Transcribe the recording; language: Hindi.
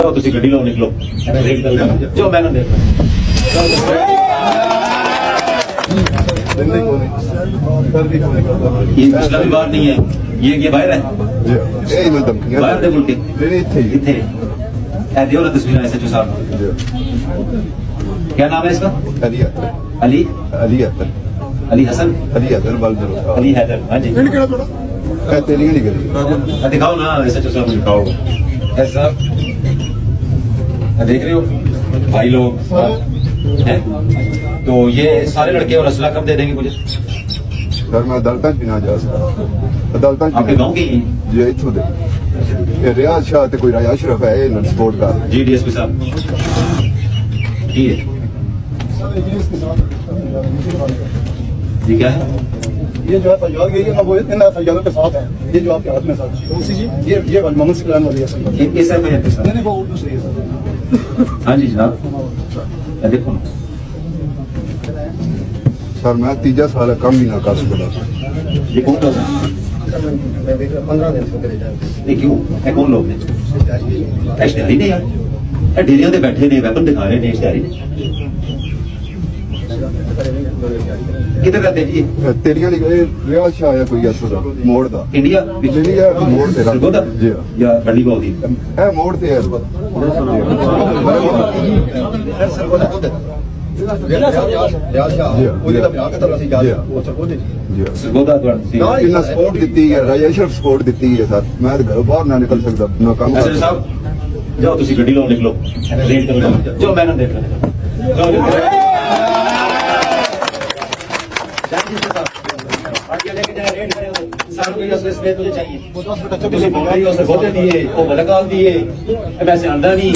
ਜਾਓ ਤੁਸੀਂ ਗੱਡੀ ਲਓ ਨਿਕਲੋ ਰੇਟ ਕਰ ਲਿਆ ਜੋ ਮੈਂ ਨਾ ਦੇਖ दिल्ली को नहीं सर्दी को नहीं करता ये पिछला भी बाहर नहीं है ये ये बाहर है ਇਹ ਮੈਂ ਧਮਕੀਆਂ ਬਾਹਰ ਦੇ ਮੁਲਕ ਜਿਹੜੇ ਇੱਥੇ ਹੀ ਇੱਥੇ ਇਹ ਦਿਓ ਨਾ ਤਸਵੀਰਾਂ ਐਸਐਚਓ ਸਾਹਿਬ क्या नाम है इसका ਅਲੀ ਅਤਰ अली ਅਲੀ ਅਤਰ अली हसन ਅਲੀ ਅਤਰ ਬਲਦਰ अली हैदर हाँ जी ਕਿਹੜਾ ਤੁਹਾਡਾ ਇਹ ਤੇਰੀ ਨਹੀਂ ਗਲੀ हाँ, दिखाओ ना एसएचओ साहब को दिखाओ ऐसा देख रहे हो? भाई लोग हैं? तो ये सारे लड़के और असला कब दे देंगे मुझे? सर मैं अदालत भी ना जा सकता। अदालत आपके गाँव की ये इथों दे। ये रियाज शाह ते कोई राजा अशरफ है इन सपोर्ट का जी डीएसपी साहब। की है जी क्या है? ये जो है फैयाज ये वो इन फैयाजों के साथ है। ये जो आपके हाथ में साथ सर उसी जी? ये ये मोहम्मद सिकलान वाली है। सर ये सर आर के साथ? नहीं नहीं वो उर्दू से है सर। ਹਾਂਜੀ ਸਰ ਮੈਂ ਤੀਜਾ ਸਾਲ ਕੰਮ ਨਹੀਂ ਨਾ ਕਰ ਸਕਦਾ। ਇਹ ਕੌਣ ਦਾ ਇਹ ਕਿਉਂ? ਇਹ ਕੌਣ ਲੋਕ ਨੇ? ਐਸ਼ਟਰੀ ਨੇ ਇਹ ਡੇਰਿਆਂ ਦੇ ਬੈਠੇ ਨੇ ਵੈਪਨ ਦਿਖਾ ਰਹੇ ਨੇ ਐਸ਼ਟਰੀ ਨੇ ਕਿੱਧਰ ਕਰਦੇ ਜੀ? ਤੇਰੀਆਂ ਲਈ ਰਿਆ ਸ਼ਾਇਆ ਕੋਈ ਅਸਰ ਦਾ ਮੋੜ ਦਾ। ਇੰਡੀਆ ਵਿੱਚ? ਇੰਡੀਆ ਮੋੜ ਤੇ ਰੱਖ। ਦਾ ਜੀ। ਜਾਂ ਗੱਡੀ ਬਾਉ ਦੀ? ਇਹ ਮੋੜ ਤੇ ਹੈ। ਸਰਗੋਦਾ ਉਹਦੇ ਇਹਨਾਂ ਸਪੋਰਟ ਦਿੱਤੀ ਹੈ ਰਾਜਾ ਸ਼ਰਫ ਸਪੋਰਟ ਦਿੱਤੀ ਹੈ ਸਰ। ਮੈਂ ਘਰੋਂ ਬਾਹਰ ਨਾ ਨਿਕਲ ਸਕਦਾ ਨਾ ਕੰਮ ਅਸਰ ਸਾਹਿਬ ਜਾਓ ਤੁਸੀਂ ਗੱਡੀ ਲਾਓ ਨਿਕਲੋ। ਰੇਟ ਕਰੋ ਜਾਓ ਮੈਂ ਨਾ ਦੇਖ ਲੈਂਦਾ। ਜਾਓ चाहिए बहुत दिए वो बलकाल दिए वैसे आंदा नहीं